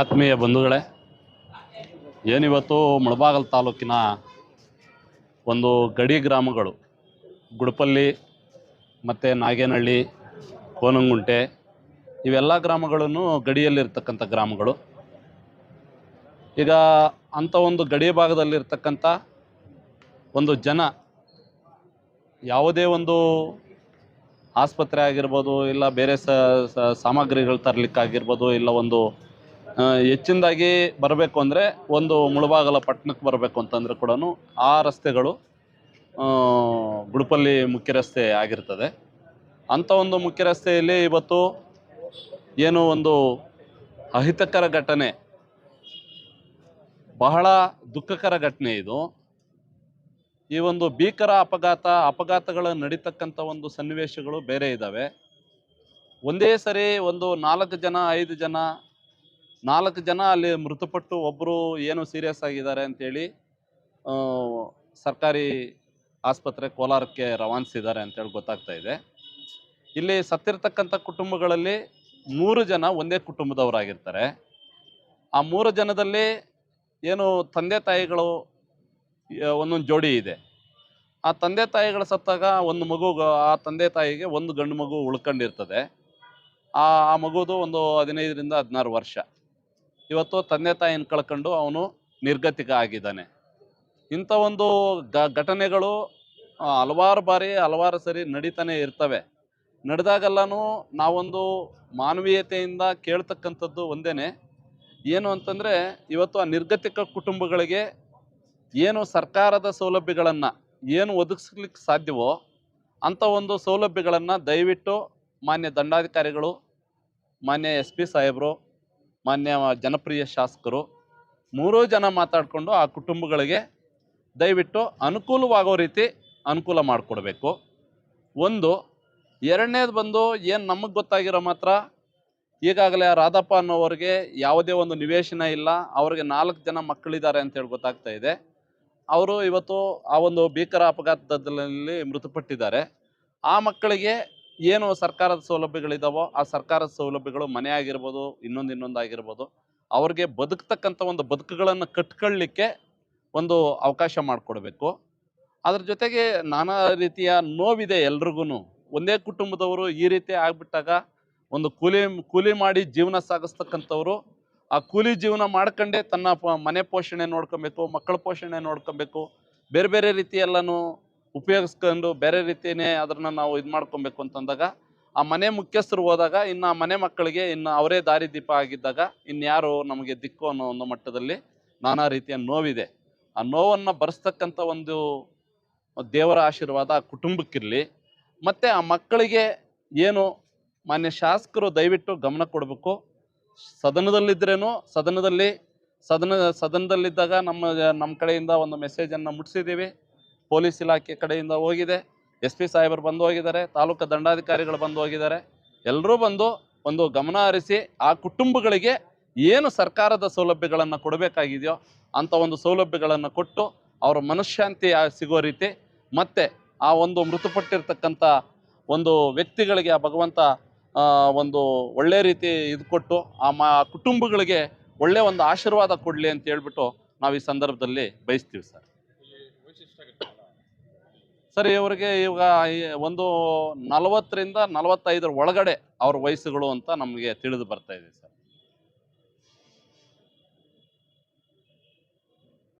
ಆತ್ಮೀಯ ಬಂಧುಗಳೇ, ಏನಿವತ್ತು ಮುಳಬಾಗಲ್ ತಾಲೂಕಿನ ಒಂದು ಗಡಿ ಗ್ರಾಮಗಳು, ಗುಡಪಲ್ಲಿ ಮತ್ತು ನಾಗೇನಹಳ್ಳಿ, ಕೋನಂಗುಂಟೆ, ಇವೆಲ್ಲ ಗ್ರಾಮಗಳನ್ನು ಗಡಿಯಲ್ಲಿರ್ತಕ್ಕಂಥ ಗ್ರಾಮಗಳು. ಈಗ ಅಂಥ ಒಂದು ಗಡಿ ಭಾಗದಲ್ಲಿರ್ತಕ್ಕಂಥ ಒಂದು ಜನ ಯಾವುದೇ ಒಂದು ಆಸ್ಪತ್ರೆ ಆಗಿರ್ಬೋದು, ಇಲ್ಲ ಬೇರೆ ಸಾಮಗ್ರಿಗಳು ತರಲಿಕ್ಕಾಗಿರ್ಬೋದು, ಇಲ್ಲ ಒಂದು ಹೆಚ್ಚಿನದಾಗಿ ಬರಬೇಕು ಅಂದರೆ ಒಂದು ಮುಳಬಾಗಲ ಪಟ್ಟಣಕ್ಕೆ ಬರಬೇಕು ಅಂತಂದರೆ ಕೂಡ ಆ ರಸ್ತೆಗಳು ಗುಡುಪಲ್ಲಿ ಮುಖ್ಯ ರಸ್ತೆ ಆಗಿರ್ತದೆ. ಅಂಥ ಒಂದು ಮುಖ್ಯ ರಸ್ತೆಯಲ್ಲಿ ಇವತ್ತು ಏನು ಒಂದು ಅಹಿತಕರ ಘಟನೆ, ಬಹಳ ದುಃಖಕರ ಘಟನೆ ಇದು. ಈ ಒಂದು ಭೀಕರ ಅಪಘಾತ, ಅಪಘಾತಗಳು ನಡೀತಕ್ಕಂಥ ಒಂದು ಸನ್ನಿವೇಶಗಳು ಬೇರೆ ಇದ್ದಾವೆ ಒಂದೇ ಸರಿ ಒಂದು ನಾಲ್ಕು ಜನ, ಐದು ಜನ ನಾಲ್ಕು ಜನ ಅಲ್ಲಿ ಮೃತಪಟ್ಟು ಒಬ್ಬರು ಏನು ಸೀರಿಯಸ್ ಆಗಿದ್ದಾರೆ ಅಂತೇಳಿ ಸರ್ಕಾರಿ ಆಸ್ಪತ್ರೆ ಕೋಲಾರಕ್ಕೆ ರವಾನಿಸಿದ್ದಾರೆ ಅಂತೇಳಿ ಗೊತ್ತಾಗ್ತಾ ಇದೆ. ಇಲ್ಲಿ ಸತ್ತಿರ್ತಕ್ಕಂಥ ಕುಟುಂಬಗಳಲ್ಲಿ ಮೂರು ಜನ ಒಂದೇ ಕುಟುಂಬದವರಾಗಿರ್ತಾರೆ. ಆ ಮೂರು ಜನದಲ್ಲಿ ಏನು ತಂದೆ ತಾಯಿಗಳು ಒಂದೊಂದು ಜೋಡಿ ಇದೆ. ಆ ತಂದೆ ತಾಯಿಗಳು ಸತ್ತಾಗ ಒಂದು ಮಗು, ಆ ತಂದೆ ತಾಯಿಗೆ ಒಂದು ಗಂಡು ಮಗು ಉಳ್ಕೊಂಡಿರ್ತದೆ. ಆ ಆ ಮಗುದು ಒಂದು ಹದಿನೈದರಿಂದ ಹದಿನಾರು ವರ್ಷ. ಇವತ್ತು ತಂದೆ ತಾಯಿನ ಕಳ್ಕೊಂಡು ಅವನು ನಿರ್ಗತಿಕ ಆಗಿದ್ದಾನೆ. ಇಂಥ ಒಂದು ಘಟನೆಗಳು ಹಲವಾರು ಬಾರಿ, ಹಲವಾರು ಸರಿ ನಡೀತಾನೆ ಇರ್ತವೆ. ನಡೆದಾಗೆಲ್ಲನೂ ನಾವೊಂದು ಮಾನವೀಯತೆಯಿಂದ ಕೇಳ್ತಕ್ಕಂಥದ್ದು ಒಂದೇನೆ. ಏನು ಅಂತಂದರೆ, ಇವತ್ತು ಆ ನಿರ್ಗತಿಕ ಕುಟುಂಬಗಳಿಗೆ ಏನು ಸರ್ಕಾರದ ಸೌಲಭ್ಯಗಳನ್ನು ಏನು ಒದಗಿಸ್ಲಿಕ್ಕೆ ಸಾಧ್ಯವೋ ಅಂಥ ಒಂದು ಸೌಲಭ್ಯಗಳನ್ನು ದಯವಿಟ್ಟು ಮಾನ್ಯ ದಂಡಾಧಿಕಾರಿಗಳು, ಮಾನ್ಯ ಎಸ್ ಪಿ ಸಾಹೇಬರು ಮಾನ್ಯ ಜನಪ್ರಿಯ ಶಾಸಕರು, ಮೂರೂ ಜನ ಮಾತಾಡಿಕೊಂಡು ಆ ಕುಟುಂಬಗಳಿಗೆ ದಯವಿಟ್ಟು ಅನುಕೂಲವಾಗೋ ರೀತಿ ಅನುಕೂಲ ಮಾಡಿಕೊಡ್ಬೇಕು. ಒಂದು, ಎರಡನೇದು ಬಂದು ಏನು ನಮಗೆ ಗೊತ್ತಾಗಿರೋ ಮಾತ್ರ ಈಗಾಗಲೇ ರಾಧಪ್ಪ ಅನ್ನೋವ್ರಿಗೆ ಯಾವುದೇ ಒಂದು ನಿವೇಶನ ಇಲ್ಲ, ಅವ್ರಿಗೆ ನಾಲ್ಕು ಜನ ಮಕ್ಕಳಿದ್ದಾರೆ ಅಂತೇಳಿ ಗೊತ್ತಾಗ್ತಾ ಇದೆ. ಅವರು ಇವತ್ತು ಆ ಒಂದು ಭೀಕರ ಅಪಘಾತದಲ್ಲಿ ಮೃತಪಟ್ಟಿದ್ದಾರೆ. ಆ ಮಕ್ಕಳಿಗೆ ಏನು ಸರ್ಕಾರದ ಸೌಲಭ್ಯಗಳಿದಾವೋ ಆ ಸರ್ಕಾರದ ಸೌಲಭ್ಯಗಳು ಮನೆ ಆಗಿರ್ಬೋದು ಇನ್ನೊಂದು ಇನ್ನೊಂದು ಆಗಿರ್ಬೋದು ಅವ್ರಿಗೆ ಬದುಕ್ತಕ್ಕಂಥ ಒಂದು ಬದುಕುಗಳನ್ನು ಕಟ್ಕೊಳ್ಳಿಕ್ಕೆ ಒಂದು ಅವಕಾಶ ಮಾಡಿಕೊಡ್ಬೇಕು. ಅದ್ರ ಜೊತೆಗೆ ನಾನಾ ರೀತಿಯ ನೋವಿದೆ ಎಲ್ರಿಗೂ ಒಂದೇ ಕುಟುಂಬದವರು ಈ ರೀತಿ ಆಗಿಬಿಟ್ಟಾಗ ಒಂದು ಕೂಲಿ ಕೂಲಿ ಮಾಡಿ ಜೀವನ ಸಾಗಿಸ್ತಕ್ಕಂಥವ್ರು, ಆ ಕೂಲಿ ಜೀವನ ಮಾಡ್ಕೊಂಡೇ ತನ್ನ ಮನೆ ಪೋಷಣೆ ನೋಡ್ಕೊಬೇಕು, ಮಕ್ಕಳ ಪೋಷಣೆ ನೋಡ್ಕೊಬೇಕು, ಬೇರೆ ಬೇರೆ ರೀತಿಯೆಲ್ಲನೂ ಉಪಯೋಗಿಸ್ಕೊಂಡು ಬೇರೆ ರೀತಿಯೇ ಅದನ್ನು ನಾವು ಇದು ಮಾಡ್ಕೊಬೇಕು ಅಂತಂದಾಗ, ಆ ಮನೆ ಮುಖ್ಯಸ್ಥರು ಹೋದಾಗ, ಇನ್ನು ಆ ಮನೆ ಮಕ್ಕಳಿಗೆ ಇನ್ನು ಅವರೇ ದಾರಿ ದೀಪ ಆಗಿದ್ದಾಗ, ಇನ್ಯಾರು ನಮಗೆ ದಿಕ್ಕು ಅನ್ನೋ ಒಂದು ಮಟ್ಟದಲ್ಲಿ ನಾನಾ ರೀತಿಯ ನೋವಿದೆ. ಆ ನೋವನ್ನು ಬರೆಸ್ತಕ್ಕಂಥ ಒಂದು ದೇವರ ಆಶೀರ್ವಾದ ಆ ಕುಟುಂಬಕ್ಕಿರಲಿ. ಮತ್ತು ಆ ಮಕ್ಕಳಿಗೆ ಏನು ಮಾನ್ಯ ಶಾಸಕರು ದಯವಿಟ್ಟು ಗಮನ ಕೊಡಬೇಕು. ಸದನದಲ್ಲಿದ್ದರೇನು ಸದನದಲ್ಲಿ, ಸದನ, ಸದನದಲ್ಲಿದ್ದಾಗ ನಮ್ಮ ನಮ್ಮ ಕಡೆಯಿಂದ ಒಂದು ಮೆಸೇಜನ್ನು ಮುಟ್ಟಿಸಿದ್ದೀವಿ ಪೊಲೀಸ್ ಇಲಾಖೆ ಕಡೆಯಿಂದ ಹೋಗಿದೆ. ಎಸ್ ಪಿ ಸಾಹೇಬರು ಬಂದು ಹೋಗಿದ್ದಾರೆ. ತಾಲೂಕು ದಂಡಾಧಿಕಾರಿಗಳು ಬಂದು ಹೋಗಿದ್ದಾರೆ. ಎಲ್ಲರೂ ಬಂದು ಒಂದು ಗಮನ ಹರಿಸಿ ಆ ಕುಟುಂಬಗಳಿಗೆ ಏನು ಸರ್ಕಾರದ ಸೌಲಭ್ಯಗಳನ್ನು ಕೊಡಬೇಕಾಗಿದೆಯೋ ಅಂಥ ಒಂದು ಸೌಲಭ್ಯಗಳನ್ನು ಕೊಟ್ಟು ಅವರ ಮನಃಶಾಂತಿ ಸಿಗೋ ರೀತಿ ಮತ್ತು ಆ ಒಂದು ಮೃತಪಟ್ಟಿರ್ತಕ್ಕಂಥ ಒಂದು ವ್ಯಕ್ತಿಗಳಿಗೆ ಆ ಭಗವಂತ ಒಂದು ಒಳ್ಳೆ ರೀತಿ ಇದು ಕೊಟ್ಟು ಆ ಮ ಕುಟುಂಬಗಳಿಗೆ ಒಳ್ಳೆಯ ಒಂದು ಆಶೀರ್ವಾದ ಕೊಡಲಿ ಅಂತ ಹೇಳ್ಬಿಟ್ಟು ನಾವು ಈ ಸಂದರ್ಭದಲ್ಲಿ ಬಯಸ್ತೀವಿ ಸರ್. ಸರ್, ಇವರಿಗೆ ಇವಾಗ ಒಂದು ನಲವತ್ತರಿಂದ ನಲವತ್ತೈದರ ಒಳಗಡೆ ಅವ್ರ ವಯಸ್ಸುಗಳು ಅಂತ ನಮಗೆ ತಿಳಿದು ಬರ್ತಾ ಇದೆ ಸರ್.